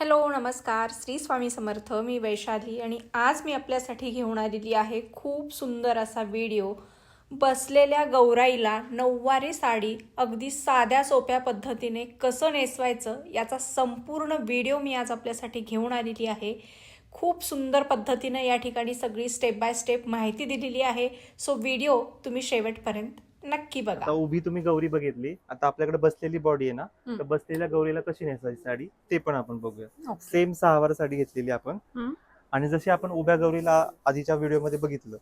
Hello नमस्कार. श्री स्वामी समर्थ मी वैशाली आणि आज मी आपल्यासाठी घेऊन आलेली आहे खूप सुंदर असा व्हिडिओ. बसलेल्या गौराईला नऊवारी साडी अगदी साध्या सोप्या पद्धतीने कसं नेसवायचं याचा संपूर्ण व्हिडिओ मी आज आपल्यासाठी घेऊन आलेली आहे. खूप सुंदर पद्धतीनं या ठिकाणी सगळी स्टेप बाय स्टेप माहिती दिलेली आहे. सो व्हिडिओ तुम्ही शेवटपर्यंत नक्की आता बघा उभी तुम्ही गौरी बघितली. आता आपल्याकडे बसलेली बॉडी आहे ना हम्म. तर बसलेल्या गौरीला कशी नेसायची साडी? ते पण आपण बघूया. ओके. सेम सहावार साडी घेतलेली आपण. हम्म. आणि जशी आपण उभ्या गौरीला आधीच्या व्हिडिओमध्ये बघितलं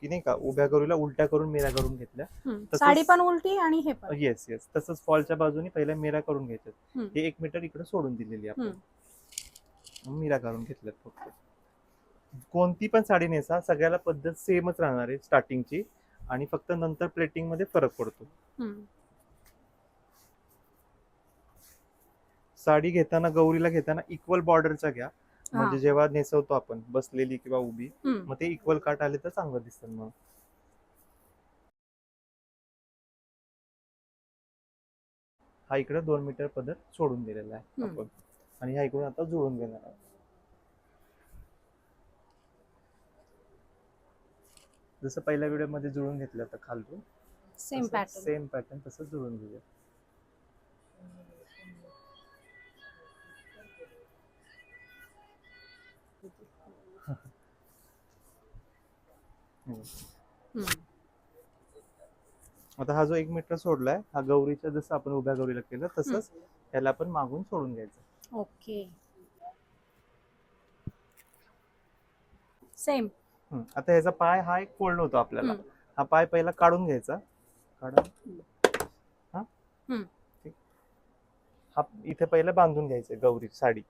की नाही का उभ्या गौरीला उलट्या करून मेरा करून घेतल्या. हम्म. तसंच- साडी पण उलटी आणि हे पण. येस येस तसंच फॉलच्या बाजूने पहिल्या मेरा करून हम्म. हे एक मीटर इकडे सोडून दिलेली आपण. मिरा करून घेतल्यात फक्त. कोणती पण साडी नेसा सगळ्याला पद्धत सेमच राहणार आहे स्टार्टिंगची आणि फक्त नंतर प्लेटिंगमध्ये फरक पडतो. साडी घेताना गौरीला घेताना इक्वल बॉर्डरच्या घ्या म्हणजे. जेव्हा नेसवतो आपण बसलेली किंवा उभी. मग ते इक्वल काट आले तर चांगलं दिसतं मग हा इकडे दोन मीटर पदर सोडून दिलेला आहे. आपण आणि ह्या इकडून आता जुळून घेणार आहे जसं पहिल्या व्हिडिओमध्ये जुळून घेतलं होतं खालून सेम पॅटर्न सेम पॅटर्न तसं जुळून घेऊया. आता हा जो एक मीटर सोडलाय हा गौरीच्या जसं आपण उभ्या गौरीला केलं तसंच याला आपण मागून सोडून घ्यायचं. Okay same. आता ह्याचा पाय हा एक फोल्ड होतो आपल्याला. हा पाय पहिला काढून घ्यायचा. काढा हा. हा इथे पहिला बांधून घ्यायचं गौरी साडी.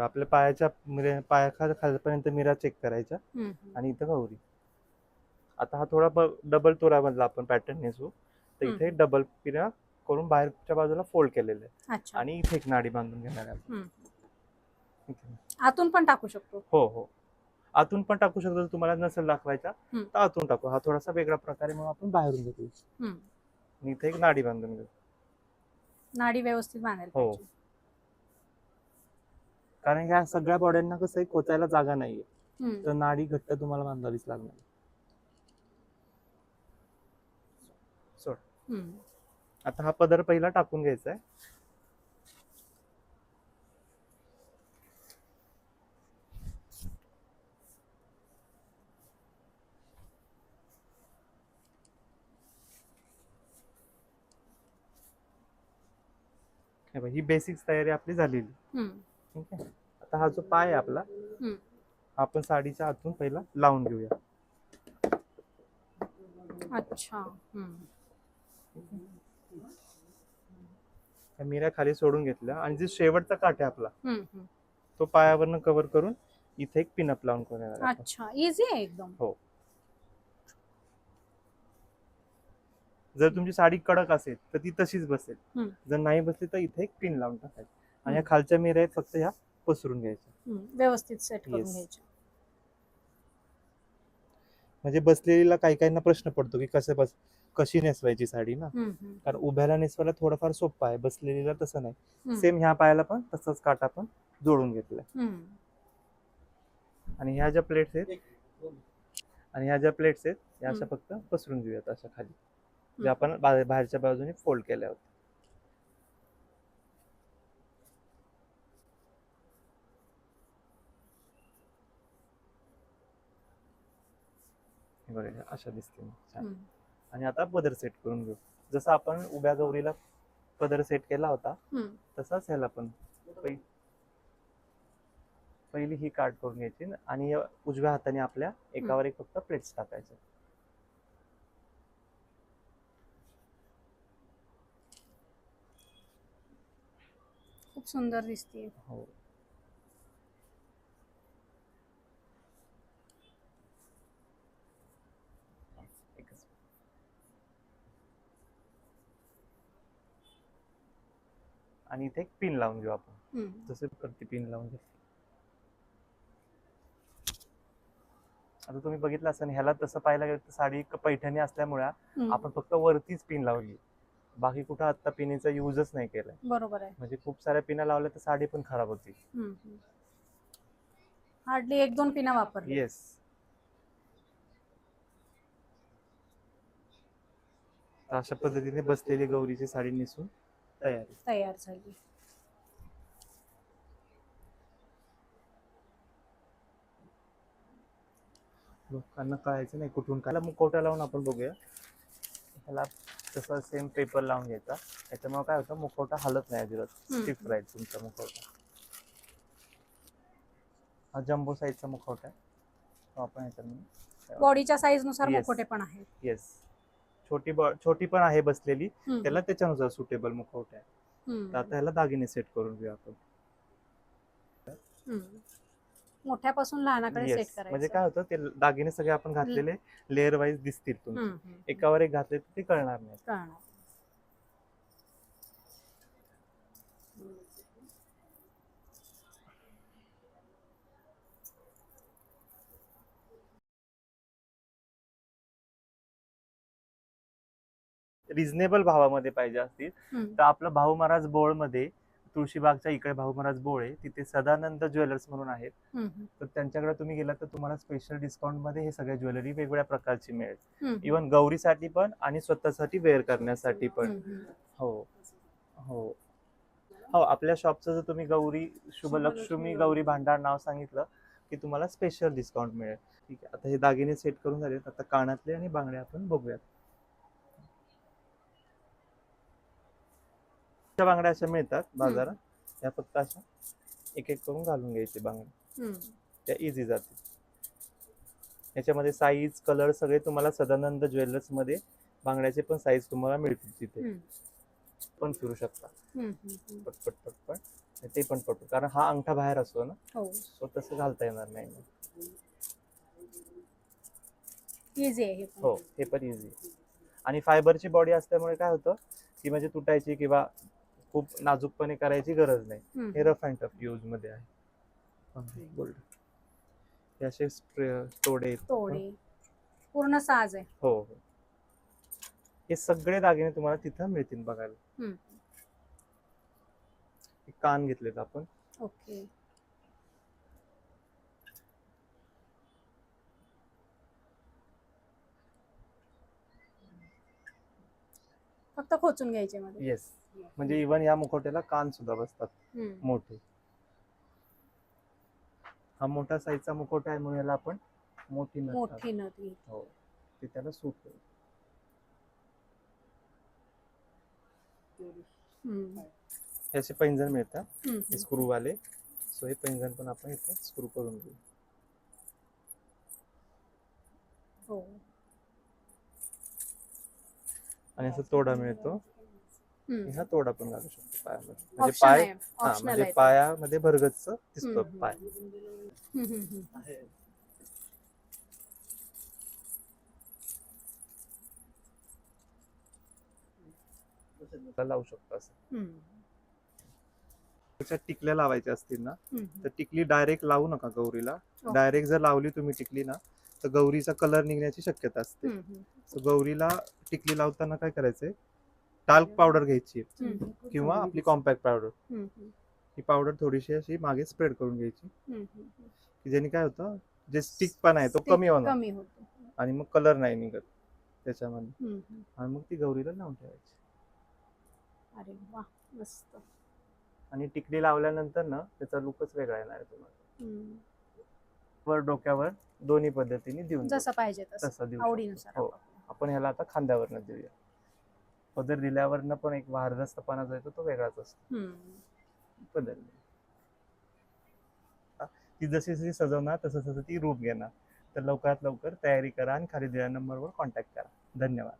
बघ, आपल्या पायाच्या म्हणजे पायाखा खालपर्यंत मिरा चेक करायच्या हम्म. आणि इथं गौरी आता हा थोडा डबल तोरा मधला आपण पॅटर्न नेसू तर हम्म. इथे डबल पिरा करून बाहेरच्या बाजूला फोल्ड केलेले आहे अच्छा आणि इथे एक नाडी बांधून घेणार आहे आपण. हम्म. इथे. आतून पण टाकू शकतो हो हो आतून पण टाकू शकतो जर तुम्हाला नसेल दाखवायचा हम्म. तर आतून टाकू हा थोडासा वेगळा प्रकारे म्हणून आपण बाहेरून घेतो हम्म. आणि इथे एक नाडी बांधून घेऊ नाडी व्यवस्थित बांधायला हो. पाहिजे कारण ह्या सगळ्या बॉड्यांना कसं खोचायला जागा नाहीये. तर नाडी घट्ट तुम्हाला बांधावीच लागणार सोड. आता हा पदर पहिला टाकून घ्यायचा आहे हे बघ, ही बेसिक तयारी आपली झालेली. ठीक आहे आता हा जो पाय आहे आपला हम्म. हा आपण साडीच्या आतून पहिला लावून घेऊया अच्छा हम्म. त्या मिऱ्या खाली सोडून घेतल्या आणि जे शेवटचा काठ आहे आपला हम्म. हम्म. तो पायावरनं कव्हर करून इथे एक पिनअप लावून करणार आहे आपण. अच्छा इझी आहे एकदम जर तुमची साडी कडक असेल तर ती तशीच बसेल हम्म. जर नाही बसली तर इथे एक पिन लावून टाकायची आणि हम्म. खालच्या मिऱ्या आहेत फक्त ह्या पसरून घ्यायच्या. व्यवस्थित सेट करून Yes. घ्यायचे म्हणजे बसलेलीला काही काहींना प्रश्न पडतो की कसं बस कशी नेसवायची साडी ना हम्म. हम्म. कारण उभ्याला नेसवायला थोडंफार सोपं आहे बसलेलीला तसं नाही. सेम ह्या पायाला पण तसंच काठ आपण जोडून घेतलंय हम्म. आणि ह्या ज्या प्लेट्स आहेत आणि ह्या ज्या प्लेट्स आहेत या अशा. फक्त पसरून घेऊयात अशा खाली हम्म. जे आपण बा- बाहेरच्या बाजूने फोल्ड केल्या होत्या हे बघा अशा दिसते मग. छान. हम्म. आणि आता पदर सेट करून घेऊ जसं आपण उभ्या गौरीला पदर सेट केला होता. तसाच ह्याला पण पहि- पहिली ही काट करून घ्यायची आणि उजव्या हाताने आपल्या एकावर एक फक्त प्लेट्स टाकायचे खूप सुंदर दिसते हो आणि इथे एक पिन लावून घेऊ आपण. जसे करते पिन लावून घेऊ आता तुम्ही बघितलं असं ह्याला तसं पाहायला गेलं तर साडी पैठणी असल्यामुळे. आपण फक्त वरतीच पिन लावली. बाकी कुठं आता पिनीचा युजच नाही केलाय. बरोबर आहे. म्हणजे खूप साऱ्या पिना लावल्या तर साडी पण खराब होती. हार्डली एक दोन पिना वापरली. येस अशा पद्धतीने बसलेली गौरीची साडी नेसून तयारी. तयार झाली. लोकांना कळायचं नाही कुठून काय. मुखवटा लावून आपण बघूया. ह्याला तसं सेम पेपर लावून घ्यायचा. त्याच्यामुळे काय होतं मुखवटा हलत नाही अजिबात. स्टिफ राहील तुमचा मुखवटा. हा जम्बो साईजचा मुखवटा आहे. तो आपण ह्याच्यामध्ये बॉडीच्या साईजनुसार Yes. मुखोटे पण आहेत. येस छोटी छोटी पण आहे बसलेली. त्याला त्याच्यानुसार सुटेबल मुखवटा आहे. तर आता ह्याला दागिने सेट करून घेऊ आपण. मोठ्यापासून लहानाकडे. सेट करायचं म्हणजे काय होतं ते दागिने सगळे आपण घातलेले लेअर वाईज दिसतील तुम्ही. एकावर एक घातले तर ते कळणार नाही रिझनेबल भावामध्ये पाहिजे असतील. तर आपलं भाऊ महाराज बोळमध्ये तुळशीबागच्या इकडे भाऊ महाराज बोळ आहे तिथे सदानंद ज्वेलर्स म्हणून आहेत. तर त्यांच्याकडे तुम्ही गेलात तर तुम्हाला स्पेशल डिस्काउंटमध्ये हे सगळे ज्वेलरी वेगवेगळ्या प्रकारची मिळेल. इवन गौरीसाठी पण आणि स्वतःसाठी वेअर करण्यासाठी पण. हो हो हो आपल्या शॉपचं जर तुम्ही गौरी शुभलक्ष्मी गौरी भांडार नाव सांगितलं की तुम्हाला स्पेशल डिस्काउंट मिळेल ठीक आहे आता हे दागिने सेट करून झालेत आता कानातले आणि बांगडे आपण बघूयात त्या बांगड्या अशा मिळतात बाजारात. त्या फक्त अशा एक एक करून घालून घ्यायचे बांगड्या. त्या इझी जातील. याच्यामध्ये साईज कलर सगळे तुम्हाला सदानंद ज्वेलर्समध्ये बांगड्याचे पण साईज तुम्हाला मिळतील तिथे. पण फिरू शकता. पटपट पटपट ते पण पटपट कारण हा अंगठा बाहेर असतो ना. हो. सो तसं घालता येणार नाही हे पण. हो हे पण इझी आणि फायबरची बॉडी असल्यामुळे काय होतं की म्हणजे तुटायची किंवा खूप नाजूकपणे करायची गरज नाही. हे रफ अँड टफ यूजमध्ये आहे. गोल्ड हे असे तोडे पूर्ण साज आहे. हो हो. हे सगळे दागिने तुम्हाला तिथं मिळतील बघायला. कान घेतलेत आपण. ओके. फक्त खोचून घ्यायचे मध्ये. येस म्हणजे इवन या मुखवट्याला कान सुद्धा बसतात. मोठे. हा मोठा साईजचा मुखवटा आहे म्हणून याला आपण मोठी. मोठी नदी हो. ते त्याला सूट होईल हे असे पैंजण मिळतात. हे स्क्रू वाले सो हे पैंजण पण आपण इथे स्क्रू करून घेऊ. हो. आणि असं तोडा मिळतो. हम्म. हा तोडा पण घालू शकतो पायामध्ये म्हणजे पाय आहे हा म्हणजे आहे. पायामध्ये भरगतच दिसतो हम्म. पाय हम्म, हम्म, हम्म. त्याला लावू शकतो असं हम्म. त्याच्यात टिकल्या लावायच्या असतील ना हम्म. तर टिकली डायरेक्ट लावू नका गौरीला. डायरेक्ट जर लावली तुम्ही टिकली ना तर गौरीचा कलर निघण्याची शक्यता असते हम्म, हम्म. So गौरीला टिकली लावताना काय करायचंय टाल्क पावडर घ्यायची. किंवा आपली कॉम्पॅक्ट पावडर. ही पावडर थोडीशी अशी मागे स्प्रेड करून घ्यायची. की ज्याने काय होतं जे स्टिक पण आहे तो कमी होणार. कमी होतो. आणि मग कलर नाही निघत त्याच्यामध्ये. आणि मग ती गौरीला लावून ठेवायची. अरे वा मस्त. आणि टिकली लावल्यानंतर ना त्याचा लुकच वेगळा येणार आहे तुम्हाला. वर डोक्यावर दोन्ही पद्धतीने देऊन देऊ. जसं पाहिजे तसं. तसं देऊ आवडीनुसार हो. आपण ह्याला आता खांद्यावरनं देऊया. पदर दिल्यावरनं पण एक भारदस्तपणा जो येतो तो वेगळाच असतो. बदल ती जशी जशी सजवणार तसं तसं ती रूप घेणार. तर लवकरात लवकर तयारी करा आणि खाली दिलेल्या नंबरवर कॉन्टॅक्ट करा. धन्यवाद.